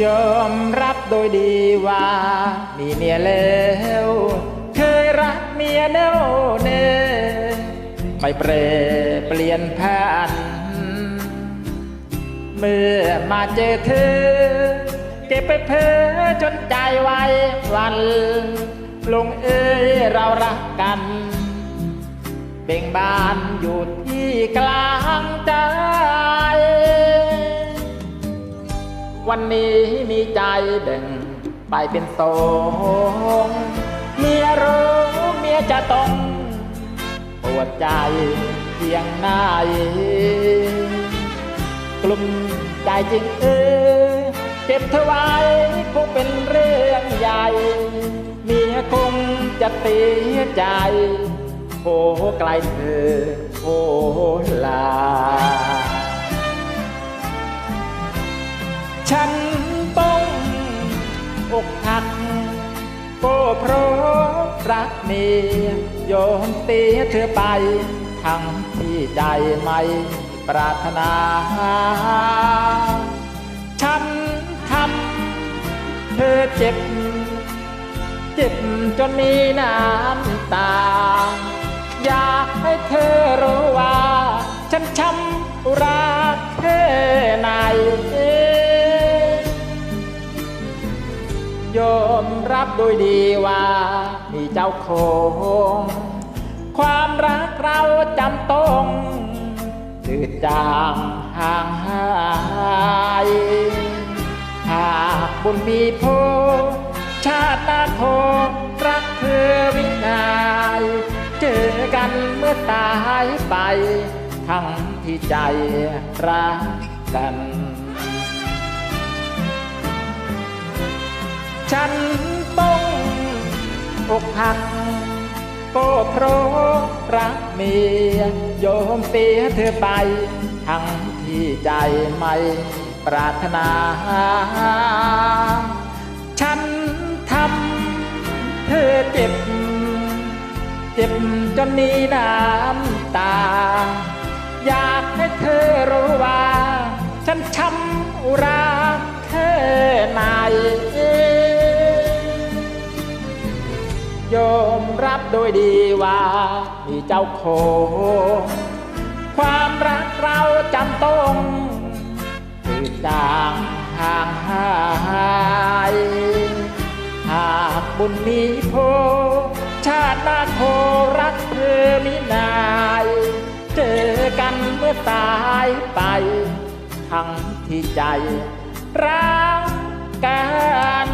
ยอมรับโดยดีว่า มีเมียแล้วเคยรักเมียแน่วแน่ไม่เปรเปลี่ยนผ่านเมื่อมาเจอเธอ เก็บไปเพ้อจนใจไว้วันลงเอ้ยเรารักกัน เบ่งบานอยู่ที่กลางใจ วันนี้มีใจแบ่งไปเป็นสองเมียรู้เมียจะต้องปวดใจเพียงหนกลุ่มใจจริงเออเก็บเธอไว้คงเป็นเรื่องใหญ่เมียคงจะเสียใจโอ้ไกลเธอโอ้ลา ก็เพราะรักเมียยอมเสียเธอไป ทั้งที่ใจไม่ปรารถนา ฉันทำเธอเจ็บ เจ็บจนมีน้ำตา อยากให้เธอรู้ว่า ฉันช้ำ ยอมรับโดยดีว่ามีเจ้าของความรักเราจำต้องจืดจางห่างหายหากบุญมีโพชาตินาโครักเธอวินายเจอกันเมื่อตายไป ทั้งที่ใจรักกัน ฉันต้องอกหักก็เพราะรักเมียยอมเสียเธอไป ทั้งที่ใจไม่ปรารถนา ฉันทำเธอเจ็บ เจ็บจนมีน้ำตา อยากให้เธอรู้ว่า ฉันช้ำรักแค่ไหน รับโดยดีว่ามีเจ้าของความรักเราจำต้องจืดจางห่างหายหากบุญมีโพ ชาติหน้าโครักเธอมินาย เจอกันเมื่อตายไป ทั้งที่ใจรักกัน